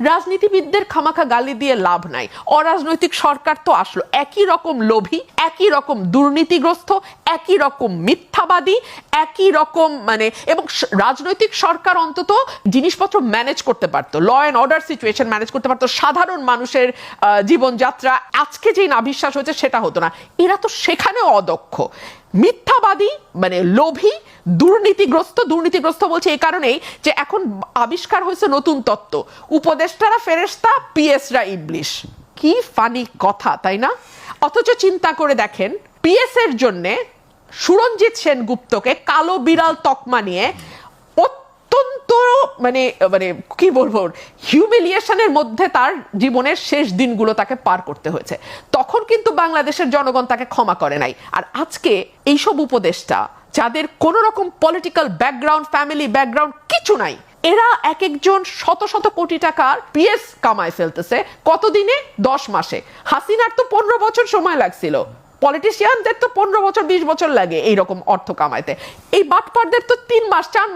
রাজনীতিবিদদের খামাখা গালি দিয়ে লাভ নাই। অরাজনৈতিক সরকার তো আসলো। একই রকম লোভী, একই রকম দুর্নীতিগ্রস্ত, একই রকম মিথ্যাবাদী, একই রকম মানে এবং রাজনৈতিক সরকার অন্তত জিনিসপত্র ম্যানেজ করতে পারতো। Law and order situation manage করতে পারতো। সাধারণ মানুষের জীবনযাত্রা। আজকে যেই নাভিশ্বাস হয়েছে সেটা হতো না। এরা তো সেখানেও অদক্ষ। মিথ্যাবাদী মানে লোভী, দুর্নীতিগ্রস্ত দুর্নীতিগ্রস্ত বলছে এই কারণেই যে এখন আবিষ্কার হয়েছে নতুন তত্ত্ব। উপদেষ্টারা ফেরেস্তা পিএসরা ইবলিশ। কি ফানি কথা, তাই না? অথচ চিন্তা করে দেখেন পিএস এর জন্যে সুরঞ্জিত সেনগুপ্তকে কালো বিড়াল তকমা নিয়ে অত্যন্ত মানে মানে কি বলব হিউমিলিয়েশনের মধ্যে তার জীবনের শেষ দিনগুলো তাকে পার করতে হয়েছে। তখন কিন্তু বাংলাদেশের জনগণ তাকে ক্ষমা করে নাই। আর আজকে এইসব উপদেষ্টা, যাদের কোনো রকম পলিটিক্যাল ব্যাকগ্রাউন্ড ফ্যামিলি ব্যাকগ্রাউন্ড কিছু নাই, এরা এক একজন শত শত কোটি টাকার পিএস কামায় ফেলতেছে কতদিনে? দশ মাসে। হাসিনার তো পনেরো বছর সময় লাগছিল। পলিটিশিয়ানদের তো পনেরো বছর, বিশ বছর লাগে এইরকম অর্থ কামাইতে। এই বাটপারদের তো তিন মাস, চার মাস